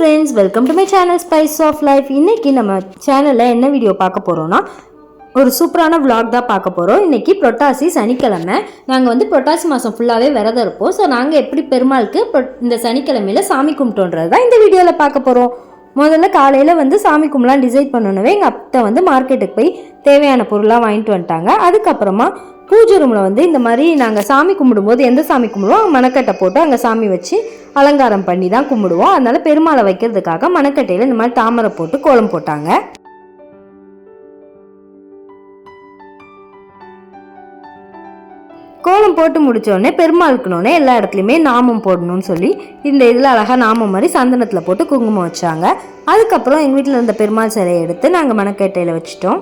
Friends welcome to my channel spice of life இன்னைக்கு நம்ம சேனலில் என்ன வீடியோ பார்க்க போகிறோன்னா ஒரு சூப்பரான vlog தான் பார்க்க போகிறோம் இன்றைக்கி புரட்டாசி சனிக்கிழமை. நாங்கள் வந்து புரட்டாசி மாதம் ஃபுல்லாகவே விரதம் இருப்போம். ஸோ நாங்கள் எப்படி பெருமாளுக்கு இந்த சனிக்கிழமையில சாமி கும்பிட்டோன்றது தான் இந்த வீடியோவில் பார்க்க போகிறோம் முதல்ல காலையில் வந்து சாமி கும்பலாம் டிசைட் பண்ணணுவே எங்கள் அத்தை வந்து மார்க்கெட்டுக்கு போய் தேவையான பொருளாக வாங்கிட்டு வந்துட்டாங்க. அதுக்கப்புறமா பூஜை ரூமில் வந்து இந்த மாதிரி நாங்கள் சாமி கும்பிடும்போது எந்த சாமி கும்பிடுவோம்? மணக்கட்டை போட்டு அங்கே சாமி வச்சு அலங்காரம் பண்ணி தான் கும்பிடுவோம். அதனால் பெருமாளை வைக்கிறதுக்காக மணக்கட்டையில் இந்த மாதிரி தாமரை போட்டு கோலம் போட்டாங்க. கோலம் போட்டு முடித்தோடனே பெருமாள் பெருமாளுக்குனோடனே எல்லா இடத்துலையுமே நாமம் போடணும்னு சொல்லி இந்த இதில் அழகாக நாமம் மாதிரி சந்தனத்தில் போட்டு குங்குமம் வச்சாங்க. அதுக்கப்புறம் எங்கள் வீட்டில் இருந்த பெருமாள் சிலையை எடுத்து நாங்கள் மணக்கட்டையில் வச்சிட்டோம்.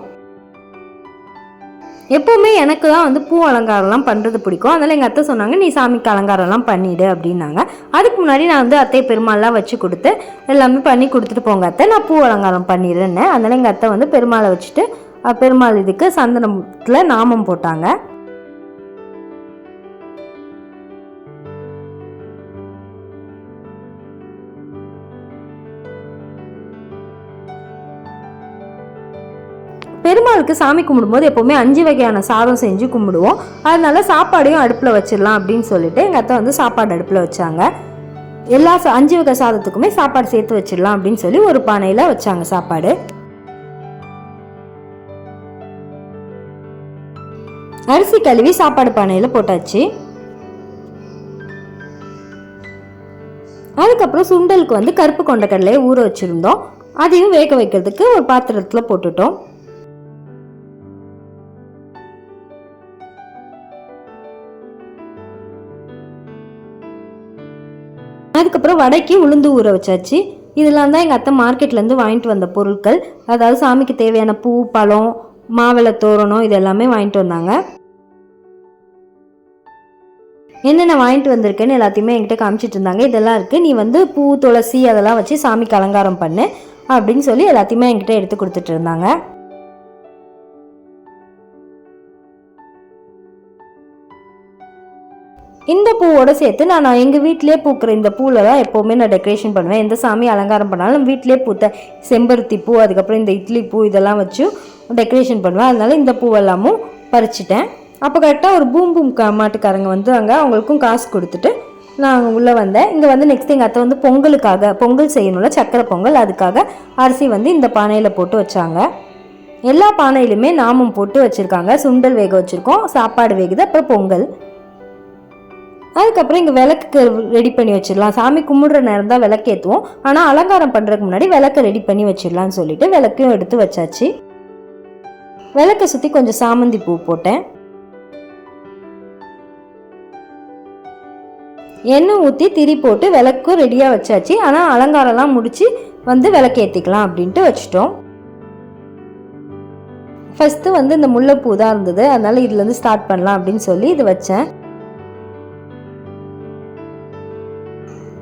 எப்போவுமே எனக்கு தான் வந்து பூ அலங்காரம்லாம் பண்ணுறது பிடிக்கும். அதனால் எங்கள் அத்தை சொன்னாங்க நீ சாமிக்கு அலங்காரம்லாம் பண்ணிவிடு அப்படின்னாங்க. அதுக்கு முன்னாடி நான் வந்து அத்தை பெருமாள்லாம் வச்சு கொடுத்து எல்லாமே பண்ணி கொடுத்துட்டு போங்க அத்தை. நான் பூ அலங்காரம் பண்ணிடுறேன்னு அதனால் எங்கள் அத்தை வந்து பெருமாளை வச்சுட்டு பெருமாள் இதுக்கு சந்தனத்தில் நாமம் போட்டாங்க. பெருமாளுக்கு சாமி கும்பிடும்போது எப்போவுமே அஞ்சு வகையான சாதம் செஞ்சு கும்பிடுவோம். அதனால சாப்பாடையும் அடுப்பில் வச்சிடலாம் அப்படின்னு சொல்லிட்டு எங்கள் அத்தை வந்து சாப்பாடு அடுப்பில் வச்சாங்க. எல்லா சா- அஞ்சு வகை சாதத்துக்குமே சாப்பாடு சேர்த்து வச்சிடலாம் அப்படின்னு சொல்லி ஒரு பானையில் வச்சாங்க சாப்பாடு. அரிசி கழுவி சாப்பாடு பானையில் போட்டாச்சு. அதுக்கப்புறம் சுண்டலுக்கு வந்து கருப்பு கொண்டக்கடலையை ஊற வச்சுருந்தோம். அதையும் வேக வைக்கிறதுக்கு ஒரு பாத்திரத்தில் போட்டுட்டோம். அதுக்கப்புறம் வடைக்கு உளுந்து ஊற வச்சாச்சு. இதெல்லாம் தான் எங்கள் அத்தை மார்க்கெட்லேருந்து வாங்கிட்டு வந்த பொருட்கள். அதாவது சாமிக்கு தேவையான பூ பழம் மாவிளை தோரணம் இது எல்லாமே வாங்கிட்டு வந்தாங்க. என்னென்ன வாங்கிட்டு வந்திருக்கேன்னு எல்லாத்தையுமே என்கிட்ட காமிச்சிட்டு இருந்தாங்க. இதெல்லாம் இருக்குது நீ வந்து பூ துளசி அதெல்லாம் வச்சு சாமிக்கு அலங்காரம் பண்ணு அப்படின்னு சொல்லி எல்லாத்தையுமே என்கிட்ட எடுத்து கொடுத்துட்டு இருந்தாங்க. இந்த பூவோட சேர்த்து நான் எங்கள் வீட்டிலே பூக்கிற இந்த பூவில் தான் எப்போவுமே நான் டெக்கரேஷன் பண்ணுவேன். எந்த சாமி அலங்காரம் பண்ணாலும் வீட்டிலே பூத்த செம்பருத்தி பூ அதுக்கப்புறம் இந்த இட்லி பூ இதெல்லாம் வச்சு டெக்கரேஷன் பண்ணுவேன். அதனால இந்த பூவெல்லாமும் பறிச்சிட்டேன். அப்போ கரெக்டாக ஒரு பூம் பூம் கா மாட்டுக்காரங்க வந்து அங்கே அவங்களுக்கும் காசு கொடுத்துட்டு நான் உள்ளே வந்தேன். இங்கே வந்து நெக்ஸ்ட் எங்கள் அத்தை வந்து பொங்கலுக்காக பொங்கல் செய்யணும்ல சக்கரை பொங்கல். அதுக்காக அரிசி வந்து இந்த பானையில் போட்டு வச்சாங்க. எல்லா பானையிலுமே நாமம் போட்டு வச்சுருக்காங்க. சுண்டல் வேக வச்சுருக்கோம் சாப்பாடு வேகுது அப்புறம் பொங்கல். அதுக்கப்புறம் இங்கே விளக்கு ரெடி பண்ணி வச்சிடலாம். சாமி கும்பிடுற நேரம் தான் விளக்கேற்றுவோம் ஆனால் அலங்காரம் பண்ணுறதுக்கு முன்னாடி விளக்கை ரெடி பண்ணி வச்சிடலான்னு சொல்லிட்டு விளக்கையும் எடுத்து வச்சாச்சு. விளக்கை சுற்றி கொஞ்சம் சாமந்தி பூ போட்டேன். எண்ணெய் ஊற்றி திரி போட்டு விளக்கும் ரெடியாக வச்சாச்சு. ஆனால் அலங்காரம்லாம் முடித்து வந்து விளக்கு ஏற்றிக்கலாம் அப்படின்ட்டு வச்சுட்டோம். ஃபஸ்ட்டு வந்து இந்த முல்லைப்பூ தான் இருந்தது. அதனால் இதுலேருந்து ஸ்டார்ட் பண்ணலாம் அப்படின்னு சொல்லி இது வச்சேன்.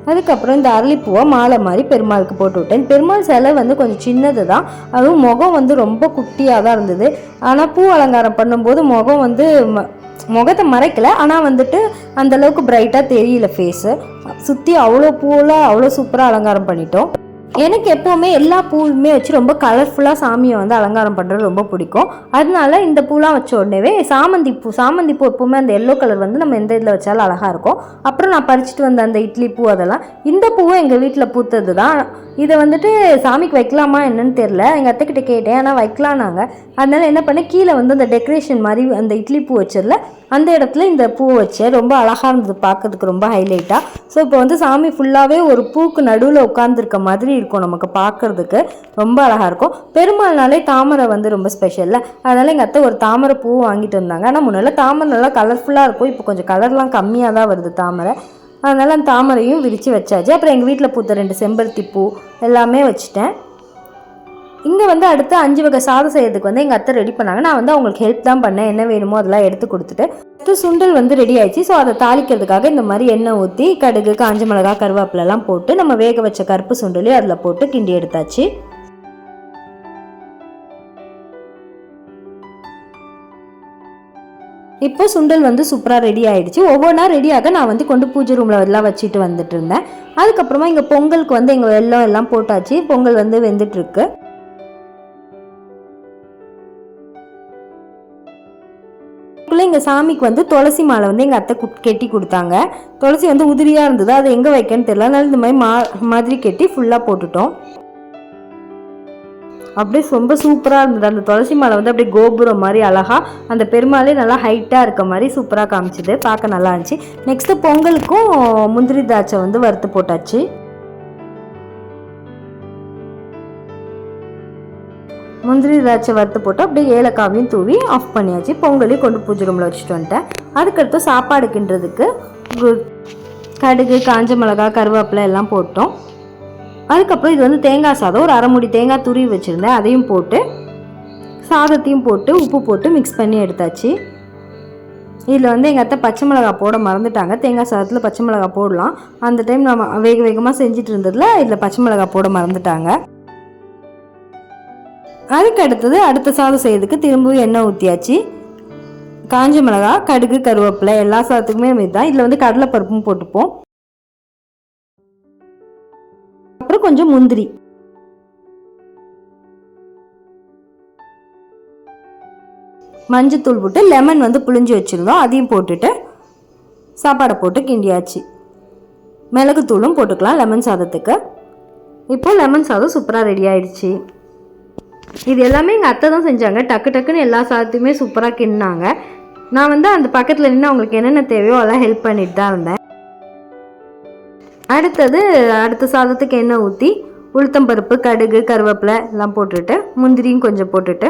அதுக்கப்புறம் இந்த அரளிப்பூவை மாலை மாதிரி பெருமாளுக்கு போட்டு விட்டேன். பெருமாள் சிலை வந்து கொஞ்சம் சின்னது தான் அதுவும் முகம் வந்து ரொம்ப குட்டியாக தான் இருந்தது. ஆனால் பூ அலங்காரம் பண்ணும்போது முகம் வந்து ம- முகத்தை மறைக்கல. ஆனால் வந்துட்டு அந்தளவுக்கு ப்ரைட்டாக பிரைட்டாக தெரியல ஃபேஸு சுற்றி அவ்வளோ பூவில் அவ்வளோ சூப்பராக அலங்காரம் பண்ணிட்டோம். எனக்கு எப்போவுமே எல்லா பூவுமே வச்சு ரொம்ப கலர்ஃபுல்லாக சாமியை வந்து அலங்காரம் பண்ணுறது ரொம்ப பிடிக்கும். அதனால இந்த பூலாம் வச்ச உடனேவே சாமந்தி பூ சாமந்தி பூ எப்போவுமே அந்த எல்லோ கலர் வந்து நம்ம எந்த இதில் வச்சாலும் அழகாக இருக்கும். அப்புறம் நான் பறிச்சுட்டு வந்த அந்த இட்லி பூ அதெல்லாம் இந்த பூவும் எங்கள் வீட்டில் பூத்தது தான் இதை வந்துட்டு சாமிக்கு வைக்கலாமா என்னன்னு தெரில எங்கள் அத்தைக்கிட்ட கேட்டேன். ஆனால் வைக்கலான்னாங்க அதனால என்ன பண்ணேன் கீழே வந்து அந்த டெக்கரேஷன் மாதிரி அந்த இட்லி பூ வச்சதில் அந்த இடத்துல இந்த பூ வச்சேன் ரொம்ப அழகாக இருந்தது பார்க்கறதுக்கு ரொம்ப ஹைலைட்டாக ஸோ இப்போ வந்து சாமி ஃபுல்லாகவே ஒரு பூக்கு நடுவில் உட்காந்துருக்க மாதிரி இருக்கும் நமக்கு பார்க்கறதுக்கு. ரொம்ப அழகாக இருக்கும். பெருமாள்னாலே தாமரை வந்து ரொம்ப ஸ்பெஷலில் அதனால் எங்கள் அத்தை ஒரு தாமரை பூ வாங்கிட்டு வந்தாங்க. ஆனால் முன்னால தாமரை நல்லா கலர்ஃபுல்லாக இருக்கும். இப்போ கொஞ்சம் கலர்லாம் கம்மியாக தான் வருது தாமரை. அதனால் அந்த தாமரையும் விரித்து வச்சாச்சு. அப்புறம் எங்கள் வீட்டில் பூத்த ரெண்டு செம்பருத்தி பூ எல்லாமே வச்சுட்டேன். இங்கே வந்து அடுத்து அஞ்சு வகை சாதம் செய்யறதுக்கு வந்து எங்கள் அத்தை ரெடி பண்ணாங்க. நான் வந்து அவங்களுக்கு ஹெல்ப் தான் பண்ணேன். என்ன வேணுமோ அதெல்லாம் எடுத்து கொடுத்துட்டு. ஃபஸ்ட்டு சுண்டல் வந்து ரெடி ஆயிடுச்சு. ஸோ அதை தாளிக்கிறதுக்காக இந்த மாதிரி எண்ணெய் ஊற்றி கடுகு காஞ்ச மிளகா கருவேப்பிலெல்லாம் போட்டு நம்ம வேக வச்ச கருப்பு சுண்டலையும் அதில் போட்டு கிண்டி எடுத்தாச்சு. இப்போ சுண்டல் வந்து சூப்பராக ரெடி ஆகிடுச்சு ஒவ்வொன்றா ரெடியாக நான் வந்து கொண்டு பூஜை ரூமில் எல்லாம் வச்சுட்டு வந்துட்டு இருந்தேன். அதுக்கப்புறமா இங்கே பொங்கலுக்கு வந்து எங்கள் வெள்ளம் எல்லாம் போட்டாச்சு. பொங்கல் வந்து வெந்துட்டுருக்கு அதுக்குள்ளே எங்கள் சாமிக்கு வந்து துளசி மாலை வந்து எங்கள் அத்தை கெட்டி கொடுத்தாங்க. துளசி வந்து உதிரியாக இருந்தது. அதை எங்கே வைக்கன்னு தெரியல. அதனால இந்த மாதிரி மா மாதிரி கெட்டி ஃபுல்லாக போட்டுட்டோம். அப்படியே ரொம்ப சூப்பராக இருந்தது. அந்த துளசி மாலை வந்து அப்படியே கோபுரம் மாதிரி அழகாக அந்த பெருமாளே நல்லா ஹைட்டாக இருக்க மாதிரி சூப்பராக காமிச்சிது. பார்க்க நல்லா இருந்துச்சு. நெக்ஸ்ட்டு பொங்கலுக்கும் முந்திரி திராட்சை வந்து வறுத்து போட்டாச்சு. முந்திரி திராட்சை வறுத்து போட்டு அப்படியே ஏலக்காவையும் தூவி ஆஃப் பண்ணியாச்சு. பொங்கலையும் கொண்டு பூஜை ரூமில் வச்சுட்டு வந்துட்டேன். அதுக்கடுத்து சாப்பாடு கிண்டுறதுக்கு கடுகு காஞ்ச மிளகாய் கருவேப்பிலை எல்லாம் போட்டோம். அதுக்கப்புறம் இது வந்து தேங்காய் சாதம். ஒரு அரை மூடி தேங்காய் துருவி வச்சுருந்தேன். அதையும் போட்டு சாதத்தையும் போட்டு உப்பு போட்டு மிக்ஸ் பண்ணி எடுத்தாச்சு. இதில் வந்து எங்கள் அத்தை பச்சை மிளகாய் போட மறந்துட்டாங்க. தேங்காய் சாதத்தில் பச்சை மிளகாய் போடலாம். அந்த டைம் நம்ம வேக வேகமாக செஞ்சுட்டு இருந்ததில் இதில் பச்சை மிளகாய் போட மறந்துட்டாங்க. அதுக்கு அடுத்தது அடுத்த சாதம் செய்யறதுக்கு திரும்பவும் எண்ணெய் ஊற்றியாச்சு காஞ்ச மிளகாய் கடுகு கருவேப்பிலை எல்லா சாதத்துக்குமே இதுதான். இதில் வந்து கடலைப்பருப்பும் போட்டுப்போம். அப்புறம் கொஞ்சம் முந்திரி. மஞ்சத்தூள் போட்டு லெமன் வந்து புளிஞ்சு வச்சுருந்தோம். அதையும் போட்டுட்டு சாப்பாடை போட்டு கிண்டியாச்சு. மிளகுத்தூளும் போட்டுக்கலாம் லெமன் சாதத்துக்கு. இப்போ லெமன் சாதம் சூப்பராக ரெடி ஆயிடுச்சு. இது எல்லாமே எங்கள் அத்தை தான் செஞ்சாங்க. டக்கு டக்குன்னு எல்லா சாதத்தையுமே சூப்பராக கிண்ணாங்க நான் வந்து அந்த பக்கத்தில் நின்று அவங்களுக்கு என்னென்ன தேவையோ அதெல்லாம் ஹெல்ப் பண்ணிட்டு தான் இருந்தேன். அடுத்தது அடுத்த சாதத்துக்கு எண்ணெய் ஊற்றி உளுத்தம்பருப்பு கடுகு கருவேப்பிலை எல்லாம் போட்டுட்டு முந்திரியும் கொஞ்சம் போட்டுட்டு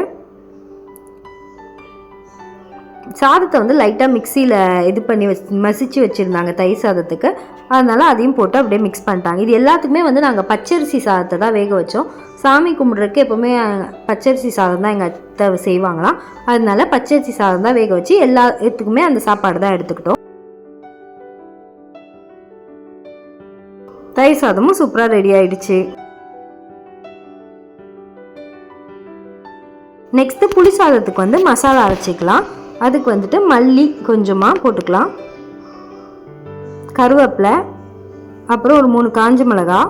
சாதத்தை வந்து லைட்டாக மிக்சியில் இது பண்ணி வச்சு மசிச்சு வச்சுருந்தாங்க தயிர் சாதத்துக்கு. அதனால் அதையும் போட்டு அப்படியே மிக்ஸ் பண்ணிட்டாங்க. இது எல்லாத்துக்குமே வந்து நாங்கள் பச்சரிசி சாதத்தை தான் வேக வச்சோம். சாமி கும்பிட்றதுக்கு எப்போவுமே பச்சரிசி சாதம் தான் எங்கள் அத்தை செய்வாங்களாம். அதனால பச்சரிசி சாதம் தான் வேக வச்சு எல்லாத்துக்குமே அந்த சாப்பாடு தான் எடுத்துக்கிட்டோம். தயிர் சாதமும் சூப்பராக ரெடி ஆயிடுச்சு. நெக்ஸ்ட்டு புளி சாதத்துக்கு வந்து மசாலா அரைச்சிக்கலாம். அதுக்கு வந்துட்டு மல்லி கொஞ்சமாக போட்டுக்கலாம். கருவேப்பிலை அப்புறம் ஒரு மூணு காஞ்ச மிளகா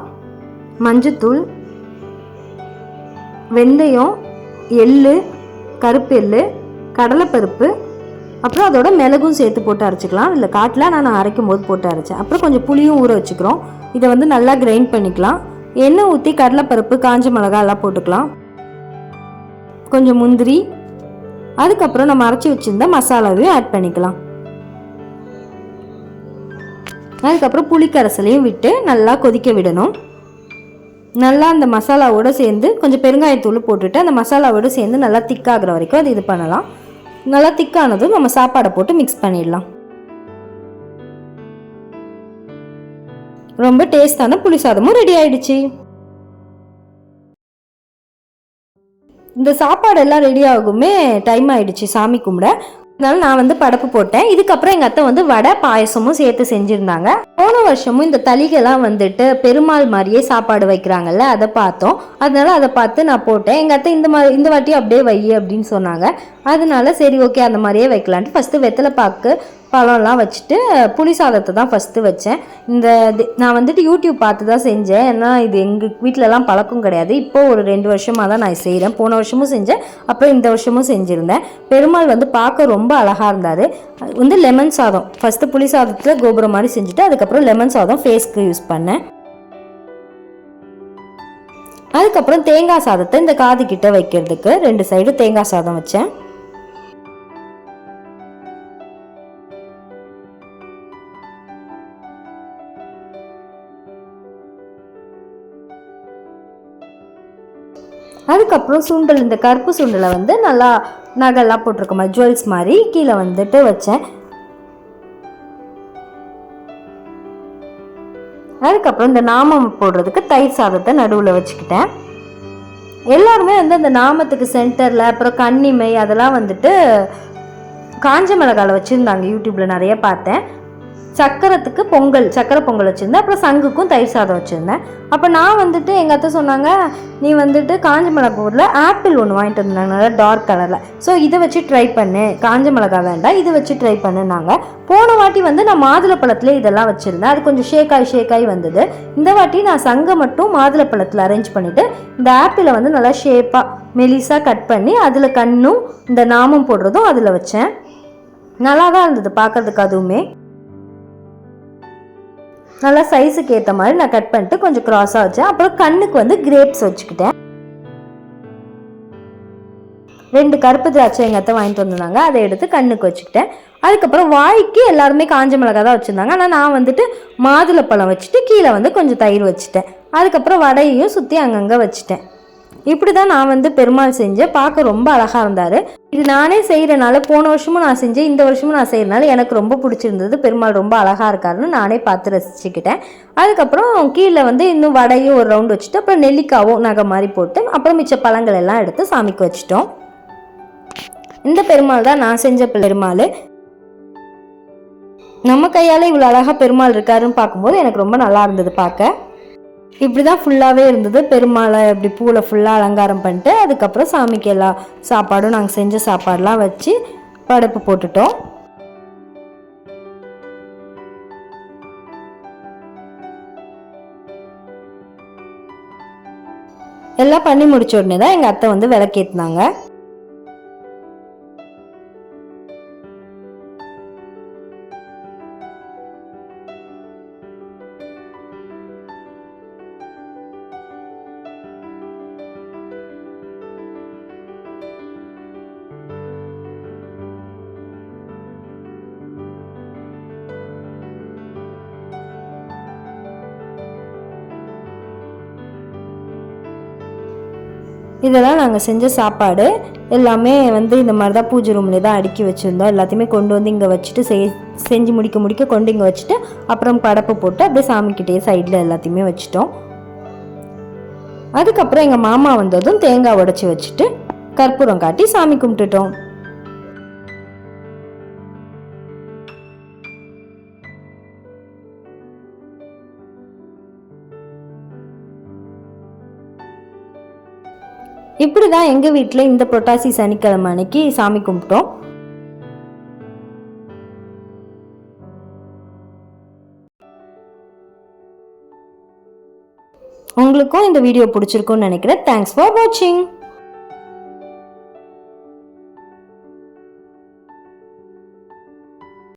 மஞ்சத்தூள் வெந்தயம் எள்ளு கருப்பு எள்ளு கடலைப்பருப்பு அப்புறம் அதோட மிளகும் சேர்த்து போட்டு அரைச்சிக்கலாம். இல்லை காட்டில் நான் அரைக்கும் போது போட்டு அரைச்சேன். அப்புறம் கொஞ்சம் புளியும் ஊற வச்சுக்கிறோம். இதை வந்து நல்லா கிரைண்ட் பண்ணிக்கலாம். எண்ணெய் ஊற்றி கடலைப்பருப்பு காஞ்ச மிளகா எல்லாம் போட்டுக்கலாம். கொஞ்சம் முந்திரி அதுக்கப்புறம் நம்ம அரைச்சி வச்சுருந்த மசாலாவையும் ஆட் பண்ணிக்கலாம். அதுக்கப்புறம் புளிக்கரைசலையும் விட்டு நல்லா கொதிக்க விடணும். நல்லா அந்த மசாலாவோடு சேர்ந்து கொஞ்சம் பெருங்காயத்தூள் போட்டுட்டு அந்த மசாலாவோட சேர்ந்து நல்லா திக்காகிற வரைக்கும் அது இது பண்ணலாம். நல்லா திக்கானதும் நம்ம சாப்பாடை போட்டு மிக்ஸ் பண்ணிடலாம். ரொம்ப டேஸ்டான புளி சாதமும் ரெடி ஆயிடுச்சு. இந்த சாப்பாடு எல்லாம் ரெடி ஆகுமே டைம் ஆயிடுச்சு சாமி கும்பிட. அதனால நான் வந்து படப்பு போட்டேன். இதுக்கப்புறம் எங்கள் அத்தை வந்து வடை பாயசமும் சேர்த்து செஞ்சுருந்தாங்க. போன வருஷமும் இந்த தளிகெல்லாம் வந்துட்டு பெருமாள் மாதிரியே சாப்பாடு வைக்கிறாங்கல்ல அதை பார்த்தோம். அதனால அதை பார்த்து நான் போட்டேன். எங்கள் அத்தை இந்த மாதிரி இந்த வாட்டி அப்படியே வை அப்படின்னு சொன்னாங்க. அதனால சரி ஓகே அந்த மாதிரியே வைக்கலான்ட்டு ஃபஸ்ட்டு வெத்தலை பாக்கு பழம்லாம் வச்சுட்டு புளி சாதத்தை தான் ஃபஸ்ட்டு வச்சேன். இந்த இது- நான் வந்துட்டு யூடியூப் பார்த்து தான் செஞ்சேன். ஏன்னா இது எங்கள் வீட்டிலலாம் பழக்கம் கிடையாது. இப்போ ஒரு ரெண்டு வருஷமாக தான் நான் செய்கிறேன் போன வருஷமும் செஞ்சேன். அப்புறம் இந்த வருஷமும் செஞ்சுருந்தேன். பெருமாள் வந்து பார்க்க ரொம்ப அழகாக இருந்தார். வந்து லெமன் சாதம். ஃபஸ்ட்டு புளி சாதத்தில் கோபுரம் மாதிரி செஞ்சுட்டு அதுக்கப்புறம் லெமன் சாதம் ஃபேஸ்க்கு யூஸ் பண்ணேன். அதுக்கப்புறம் தேங்காய் சாதத்தை இந்த காது கிட்ட வைக்கிறதுக்கு ரெண்டு சைடு தேங்காய் சாதம் வச்சேன். அப்புறம் சுண்டல் இந்த கருப்பு சுண்டலை வந்து நல்லா நகைலாம் போட்டிருக்க மாதிரி ஜுவல்ஸ் மாதிரி கீழே வந்துட்டு வச்சேன். அதுக்கப்புறம் இந்த நாமம் போடுறதுக்கு தயிர் சாதத்தை நடுவில் வச்சுக்கிட்டேன். எல்லாருமே வந்து அந்த நாமத்துக்கு சென்டரில் அப்புறம் கன்னிமை அதெல்லாம் வந்துட்டு காஞ்ச மிளகால வச்சுருந்தாங்க யூடியூப்பில் நிறைய பார்த்தேன். சக்கரத்துக்கு பொங்கல் சக்கரை பொங்கல் வச்சுருந்தேன். அப்புறம் சங்குக்கும் தயிர் சாதம் வச்சுருந்தேன். அப்போ நான் வந்துட்டு எங்கள் அத்தை சொன்னாங்க நீ வந்துட்டு காஞ்ச மிளகாவில் ஆப்பிள் ஒன்று வாங்கிட்டு வந்தாங்க நல்லா டார்க் கலரில் ஸோ இதை வச்சு ட்ரை பண்ணு. காஞ்ச மிளகா வேண்டாம் இதை வச்சு ட்ரை பண்ணுனாங்க போன வாட்டி வந்து நான் மாதுளப்பழத்துல இதெல்லாம் வச்சுருந்தேன். அது கொஞ்சம் ஷேக்காய் ஷேக்காய் ஷேக் ஆகி வந்தது. இந்த வாட்டி நான் சங்கை மட்டும் மாதுளப்பழத்தில் அரேஞ்ச் பண்ணிவிட்டு இந்த ஆப்பிளை வந்து நல்லா ஷேப்பாக மெலிசாக கட் பண்ணி அதில் கண்ணும் இந்த நாமம் போடுறதும் அதில் வச்சேன். நல்லா தான் இருந்தது பார்க்கறதுக்கு அதுவுமே. நல்லா சைஸுக்கு ஏற்ற மாதிரி நான் கட் பண்ணிட்டு கொஞ்சம் க்ராஸாக வச்சேன் அப்புறம் கண்ணுக்கு வந்து கிரேப்ஸ் வச்சுக்கிட்டேன். ரெண்டு கருப்பு திராட்சை எங்கள் அத்தை வாங்கிட்டு வந்திருந்தாங்க. அதை எடுத்து கண்ணுக்கு வச்சுக்கிட்டேன். அதுக்கப்புறம் வாய்க்கு எல்லாருமே காஞ்ச மிளகா தான் வச்சுருந்தாங்க. ஆனால் நான் வந்துட்டு மாதுளப்பழம் வச்சுட்டு கீழே வந்து கொஞ்சம் தயிர் வச்சுட்டேன். அதுக்கப்புறம் வடையையும் சுற்றி அங்கங்கே வச்சுட்டேன். இப்படி தான் நான் வந்து பெருமாள் செஞ்சேன் பார்க்க ரொம்ப அழகாக இருந்தார். இது நானே செய்கிறனால போன வருஷமும் நான் செஞ்சேன் இந்த வருஷமும் நான் செய்கிறனால எனக்கு ரொம்ப பிடிச்சிருந்தது. பெருமாள் ரொம்ப அழகாக இருக்காருன்னு நானே பார்த்து ரசிச்சுக்கிட்டேன். அதுக்கப்புறம் கீழே வந்து இன்னும் வடையும் ஒரு ரவுண்ட் வச்சுட்டு அப்புறம் நெல்லிக்காவும் நகை மாதிரி போட்டு அப்புறம் மிச்ச பழங்கள் எல்லாம் எடுத்து சாமிக்கு வச்சுட்டோம். இந்த பெருமாள் தான் நான் செஞ்ச பெருமாள். நம்ம கையால் இவ்வளோ அழகாக பெருமாள் இருக்காருன்னு பார்க்கும்போது எனக்கு ரொம்ப நல்லா இருந்தது பார்க்க. இப்படி தான் ஃபுல்லாகவே இருந்தது. பெருமாளை இப்படி பூவில் ஃபுல்லாக அலங்காரம் பண்ணிட்டு அதுக்கப்புறம் சாமிக்கு எல்லா சாப்பாடும் நாங்கள் செஞ்ச சாப்பாடெலாம் வச்சு படைப்பு போட்டுட்டோம். எல்லாம் பண்ணி முடிச்ச உடனே தான் எங்கள் அத்தை வந்து விளக்கேற்றினாங்க இதெல்லாம் நாங்கள் செஞ்ச சாப்பாடு எல்லாமே வந்து இந்த மாதிரி தான் பூஜை ரூம்லேயே தான் அடுக்கி வச்சுருந்தோம். எல்லாத்தையுமே கொண்டு வந்து இங்கே வச்சுட்டு செய் செஞ்சு முடிக்க முடிக்க கொண்டு இங்கே வச்சுட்டு அப்புறம் படப்பு போட்டு அப்படியே சாமிக்கிட்டே சைடில் எல்லாத்தையுமே வச்சுட்டோம். அதுக்கப்புறம் எங்கள் மாமா வந்ததும் தேங்காய் உடச்சி வச்சுட்டு கற்பூரம் காட்டி சாமி கும்பிட்டுட்டோம். இப்படி தான் எங்கள் வீட்டில் இந்த புரட்டாசி சனிக்கிழமை அன்னைக்கு சாமி கும்பிட்டோம். உங்களுக்கும் இந்த வீடியோ பிடிச்சிருக்கும்னு நினைக்கிறேன். தேங்க்ஸ் ஃபார் வாட்சிங்